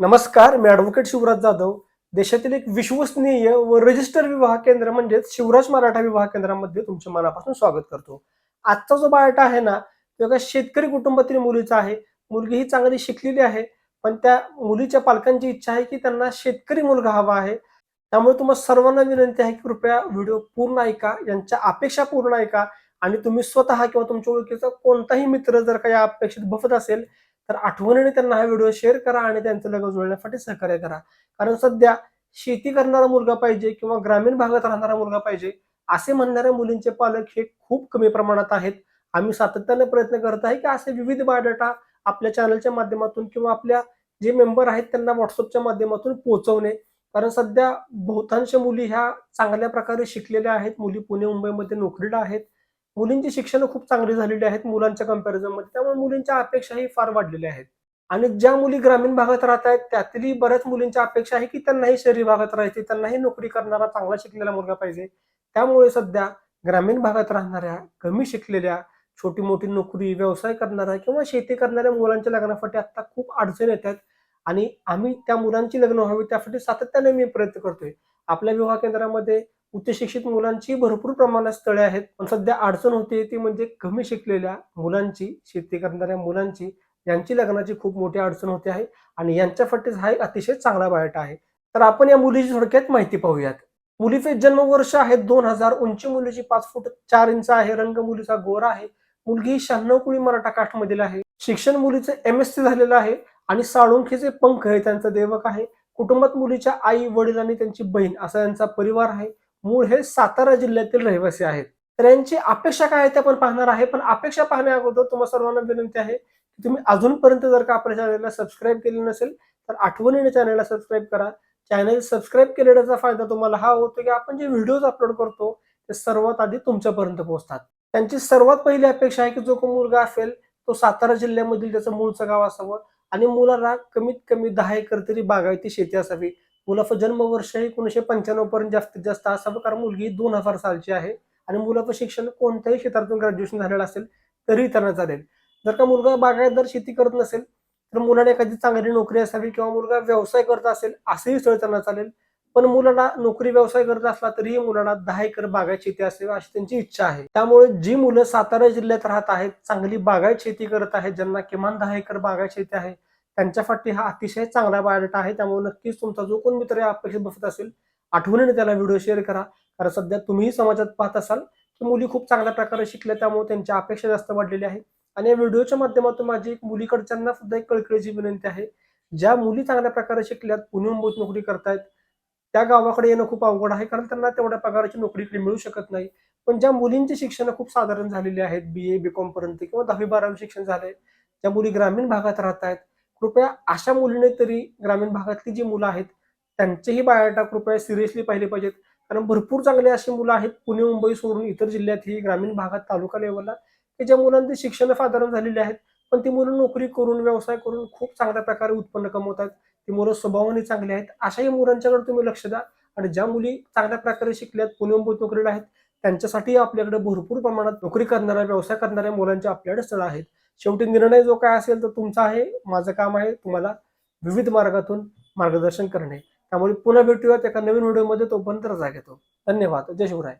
नमस्कार मी ॲडव्होकेट शिवराज जाधव. देशातील एक विश्वसनीय व रजिस्टर विवाह केंद्र म्हणजेच शिवराज मराठा विवाह केंद्रामध्ये तुमच्या मनापासून स्वागत करतो. आजचा जो बायोटा आहे ना तो एका शेतकरी कुटुंबातील मुलीचा आहे. मुलगी ही चांगली शिकलेली आहे पण त्या मुलीच्या पालकांची इच्छा आहे की त्यांना शेतकरी मुलगा हवा आहे. त्यामुळे तुम्हाला सर्वांना विनंती आहे की कृपया व्हिडिओ पूर्ण ऐका यांच्या अपेक्षा पूर्ण ऐका आणि तुम्ही स्वतः किंवा तुमच्या ओळखीचा कोणताही मित्र जर का या अपेक्षेत बफत असेल तर आठवणीने त्यांना हा व्हिडिओ शेअर करा आणि त्यांचं लग्न जुळण्यासाठी सहकार्य करा. कारण सध्या शेती करणारा मुलगा पाहिजे किंवा ग्रामीण भागात राहणारा मुलगा पाहिजे असे म्हणणाऱ्या मुलींचे पालक हे खूप कमी प्रमाणात आहेत. आम्ही सातत्याने प्रयत्न करत आहे की असे विविध बायोडाटा आपल्या चॅनलच्या माध्यमातून किंवा आपल्या जे मेंबर आहेत त्यांना व्हॉट्सअपच्या माध्यमातून पोहोचवणे. कारण सध्या बहुतांश मुली ह्या चांगल्या प्रकारे शिकलेल्या आहेत. मुली पुणे मुंबईमध्ये नोकरीला आहेत. मुलींची शिक्षण खूप चांगली झालेली आहेत मुलांच्या कम्पॅरिझनमध्ये त्यामुळे मुलींच्या अपेक्षाही फार वाढलेल्या आहेत. आणि ज्या मुली ग्रामीण भागात राहत आहेत त्यातली बऱ्याच मुलींच्या अपेक्षा आहे की त्यांनाही शहरी भागात राहायचे त्यांनाही नोकरी करणारा चांगला शिकलेला मुलगा पाहिजे. त्यामुळे सध्या ग्रामीण भागात राहणाऱ्या कमी शिकलेल्या छोटी मोठी नोकरी व्यवसाय करणाऱ्या किंवा शेती करणाऱ्या मुलांच्या लग्नासाठी आता खूप अडचण येतात आणि आम्ही त्या मुलांची लग्न व्हावी त्यासाठी सातत्याने मी प्रयत्न करतोय. आपल्या विवाह केंद्रामध्ये उच्च शिक्षित मुलांची भरपूर प्रमाणात स्थळे आहेत. पण सध्या अडचण होते ती म्हणजे कमी शिकलेल्या मुलांची शेती करणाऱ्या मुलांची यांची लग्नाची खूप मोठी अडचण होते आहे. आणि यांच्यासाठीच हा एक अतिशय चांगला बायोटा आहे. तर आपण या मुलीची थोडक्यात माहिती पाहूयात. मुलीचे जन्मवर्ष आहे दोन हजार उंची. मुलीची पाच फूट चार इंच आहे. रंग मुलीचा गोरा आहे. मुलगी शहाण्णव कुळी मराठा काष्टमधील आहे. शिक्षण मुलीचे एम एस सी झालेलं आहे. आणि साळुंखीचे पंख हे त्यांचं देवक आहे. कुटुंबात मुलीच्या आई वडील आणि त्यांची बहीण असा यांचा परिवार आहे. मूळ हे सातारा जिल्ह्यातील रहिवासी आहेत. तर यांची अपेक्षा काय आहे ते आपण पाहणार आहे. पण अपेक्षा पाहण्या अगोदर तुम्हाला सर्वांना विनंती आहे की तुम्ही अजूनपर्यंत जर का आपल्या चॅनलला सबस्क्राईब केले नसेल तर आठवणीने चॅनलला सबस्क्राईब करा. चॅनल सबस्क्राईब केलेल्याचा फायदा तुम्हाला हा होतो की आपण जे व्हिडिओज अपलोड करतो ते सर्वात आधी तुमच्यापर्यंत पोहोचतात. त्यांची सर्वात पहिली अपेक्षा आहे की जो कोण मुलगा असेल तो सातारा जिल्ह्यामधील त्याचं मूळचं गाव असावं आणि मुलाला कमीत कमी दहा एकर तरी बागायती शेती असावी. मुलाचं जन्मवर्ष एकोणीसशे एकोणीशे पंच्याण्णव पर्यंत जास्तीत जास्त असावं कारण मुलगी दोन हजार सालची आहे आणि मुलाचं शिक्षण कोणत्याही क्षेत्रातून ग्रॅज्युएशन झालेलं असेल तरी त्यांना चालेल. जर का मुलगा बागायतदार शेती करत नसेल तर मुलाला एखादी चांगली नोकरी असावी किंवा मुलगा व्यवसाय करत असेल असंही स्थळ त्यांना चालेल. पण मुलाला नोकरी व्यवसाय करत असला तरीही मुलाला दहा एकर बागायत शेती असावी अशी त्यांची इच्छा आहे. त्यामुळे जी मुलं सातारा जिल्ह्यात राहत आहेत चांगली बागायत शेती करत आहेत ज्यांना किमान दहा एकर बागायत शेती आहे त्यांच्यासाठी हा अतिशय चांगला बायोडाटा आहे. त्यामुळे नक्कीच तुमचा जो कोण मित्र या अपेक्षित बसत असेल आठवणीने त्याला व्हिडिओ शेअर करा. कारण सध्या तुम्हीही समाजात पाहत असाल की मुली खूप चांगल्या प्रकारे शिकल्या त्यामुळे त्यांच्या अपेक्षा जास्त वाढलेल्या आहे. आणि या व्हिडिओच्या माध्यमातून माझी एक मुलीकडच्यांना सुद्धा एक कळकळीची विनंती आहे. ज्या मुली चांगल्या प्रकारे शिकल्यात पुणे मुंबईत नोकरी करतायत त्या गावाकडे येणं खूप अवघड आहे. कारण त्यांना तेवढ्या पगाराची नोकरी इकडे मिळू शकत नाही. पण ज्या मुलींची शिक्षण खूप साधारण झालेली आहेत बी ए बी कॉम पर्यंत किंवा दहावी बारावी शिक्षण झालंय ज्या मुली ग्रामीण भागात राहत आहेत कृपया अशा मुलीने तरी ग्रामीण भागातली जी मुलं आहेत त्यांचेही बायोडाटा कृपया सिरियसली पाहिले पाहिजेत. कारण भरपूर चांगले अशी मुलं आहेत पुणे मुंबई सोडून इतर जिल्ह्यातही ग्रामीण भागात तालुका लेवलला की ज्या मुलांची शिक्षण साधारण झालेली आहेत पण ती मुलं नोकरी करून व्यवसाय करून खूप चांगल्या प्रकारे उत्पन्न कमवतात. ती मुलं स्वभावाने चांगली आहेत. अशाही मुलांच्याकडे तुम्ही लक्ष द्या. आणि ज्या मुली चांगल्या प्रकारे शिकल्यात पुणे मुंबईत नोकरीला आहेत त्यांच्यासाठी आपल्याकडे भरपूर प्रमाणात नोकरी करणाऱ्या व्यवसाय करणाऱ्या मुलांचे आपल्याकडे स्थळ आहेत. शेवटी निर्णय जो काय असेल तो तुमचा आहे माझं काम आहे तुम्हाला विविध मार्गातून मार्गदर्शन करणे. त्यामुळे पुन्हा भेटूयात एका नवीन व्हिडिओमध्ये तोपर्यंत रजा घेतो. धन्यवाद. जय शिवराय.